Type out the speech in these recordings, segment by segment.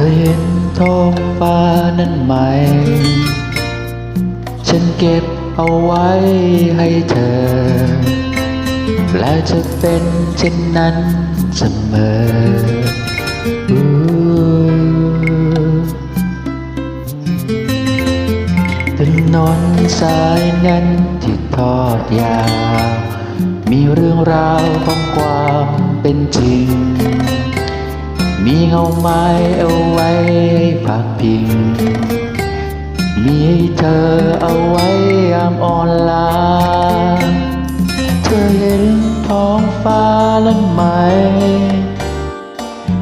อเห็นท้องฟ้านั้นไหม ฉันเก็บเอาไว้ให้เธอ และจะเป็นเช่นนั้นเสมออู้ถนนสายนั้นที่ทอดยาว มีเรื่องราวของความเป็นจริง มีเงาไม้เอาไว้ให้พักพิง มีให้เธอเอาไว้ยามอ่อนล้า เธอเห็นท้องฟ้าแล้วไหม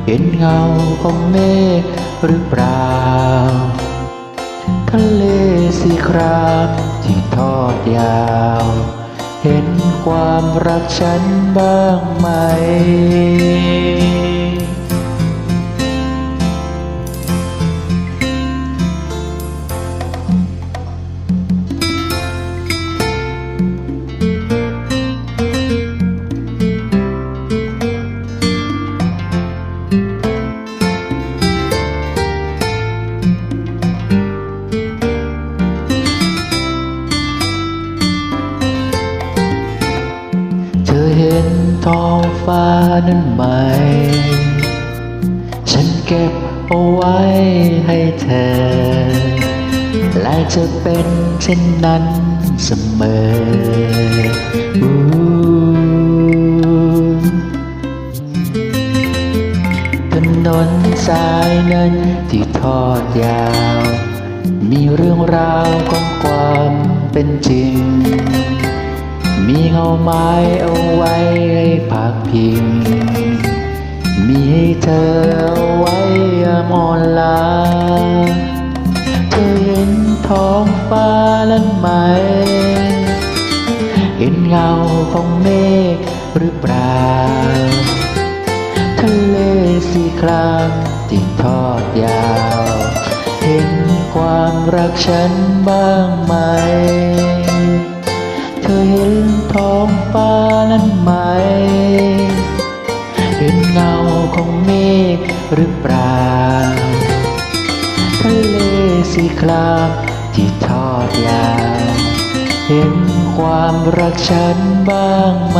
เห็นเงาของเมฆหรือเปล่า ทะเลสีครามที่ทอดยาว เห็นความรักฉันบ้างไหม นท้องฟ้านั้นไหม ฉันเก็บเอาไว้ให้เธอ และจะเป็นเช่นนั้นเสมอถนนสายนั้นที่ทอดยาว มีเรื่องราวของความเป็นจริง มีเงาไม้เอาไว้ให้พักพิง มีให้เธอเอาไว้มอนลา เธอเห็นท้องฟ้านั้นไหม เห็นเงาของเมฆหรือเปล่า ทะเลสีครามที่ทอดยาว เห็นความรักฉันบ้างไหม ท้องฟ้านั้นไหม เป็นเงาของเมฆหรือเปล่า ทะเลสีครามที่ทอดยาวเห็นความรักฉันบ้างไหม